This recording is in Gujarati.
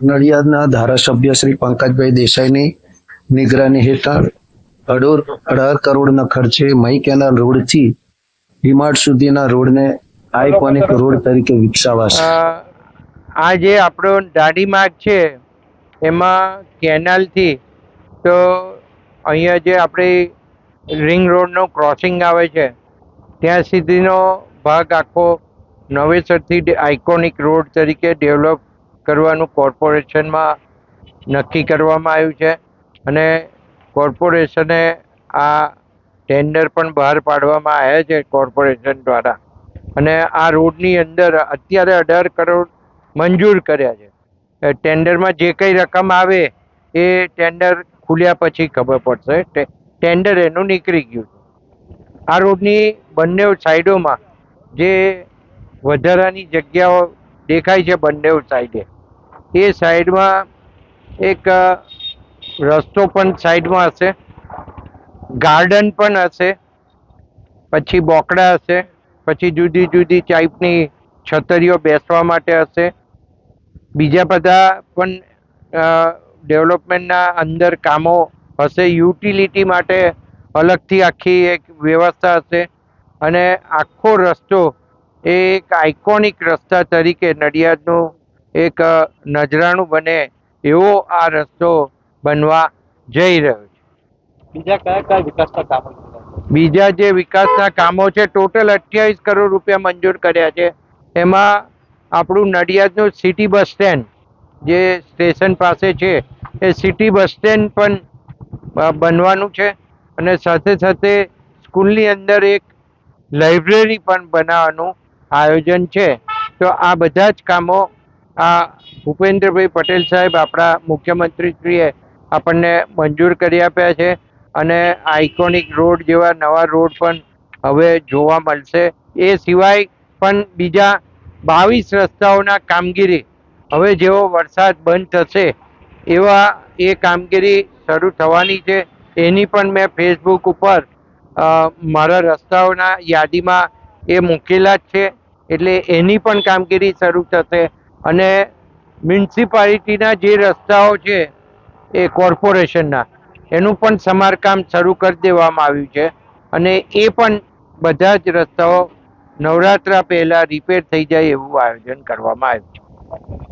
નડિયાદના ધારાસભ્ય શ્રી પંકજભાઈ દેસાઈની નિગરાની હેઠળ અઢોર અઢાર કરોડના ખર્ચે મહી કેનાલ રોડથી ડીમાર્ટ સુધીના રોડને આઇકોનિક રોડ તરીકે વિકસાવાશે. આ જે આપણો દાઢી માર્ગ છે એમાં કેનાલથી તો અહીંયા જે આપણી રિંગ રોડનો ક્રોસિંગ આવે છે ત્યાં સુધીનો ભાગ આખો નવેસરથી આઇકોનિક રોડ તરીકે ડેવલપ કરવાનું કોર્પોરેશનમાં નક્કી કરવામાં આવ્યું છે. અને કોર્પોરેશને આ ટેન્ડર પણ બહાર પાડવામાં આવ્યા છે કોર્પોરેશન દ્વારા. અને આ રોડની અંદર અત્યારે અઢાર કરોડ મંજૂર કર્યા છે. ટેન્ડરમાં જે કંઈ રકમ આવે એ ટેન્ડર ખુલ્યા પછી ખબર પડશે. ટેન્ડર એનું નીકળી ગયું છે. આ રોડની બંને સાઈડોમાં જે વધારાની જગ્યાઓ દેખાય છે બંને સાઈડે. એ સાઈડમાં એક રસ્તો પણ સાઈડમાં હશે. ગાર્ડન પણ હશે. પછી બોકડા હશે. પછી જુદી જુદી ટાઈપની છતરીઓ બેસવા માટે હશે. બીજા બધા પણ ડેવલપમેન્ટના અંદર કામો હશે. યુટિલિટી માટે અલગથી આખી એક વ્યવસ્થા હશે. અને આખો રસ્તો એ એક આઇકોનિક રસ્તા તરીકે નડિયાદનું એક નજરાણું બને એવો આ રસ્તો બનવા જઈ રહ્યો છે. બીજા કયા કયા વિકાસના કામો? બીજા જે વિકાસના કામો છે ટોટલ અઠ્યાવીસ કરોડ રૂપિયા મંજૂર કર્યા છે. એમાં આપણું નડિયાદનું સિટી બસ સ્ટેન્ડ જે સ્ટેશન પાસે છે એ સિટી બસ સ્ટેન્ડ પણ બનવાનું છે અને સાથે સાથે સ્કૂલની અંદર એક લાઇબ્રેરી પણ બનાવવાનું આયોજન છે. તો આ બધા જ કામો આ ભૂપેન્દ્રભાઈ પટેલ સાહેબ આપણા મુખ્યમંત્રીશ્રીએ આપણને મંજૂર કરી આપ્યા છે અને આઇકોનિક રોડ જેવા નવા રોડ પણ હવે જોવા મળશે. એ સિવાય પણ બીજા બાવીસ રસ્તાઓના કામગીરી હવે જેવો વરસાદ બંધ થશે એવા એ કામગીરી શરૂ થવાની છે. એની પણ મેં ફેસબુક ઉપર મારા રસ્તાઓના યાદીમાં એ મૂકેલા જ છે. એટલે એની પણ કામગીરી શરૂ થશે. અને મ્યુનિસિપાલિટીના જે રસ્તાઓ છે એ કોર્પોરેશનના, એનું પણ સમારકામ શરૂ કરી દેવામાં આવ્યું છે. અને એ પણ બધા જ રસ્તાઓ નવરાત્રા પહેલાં રિપેર થઈ જાય એવું આયોજન કરવામાં આવ્યું છે.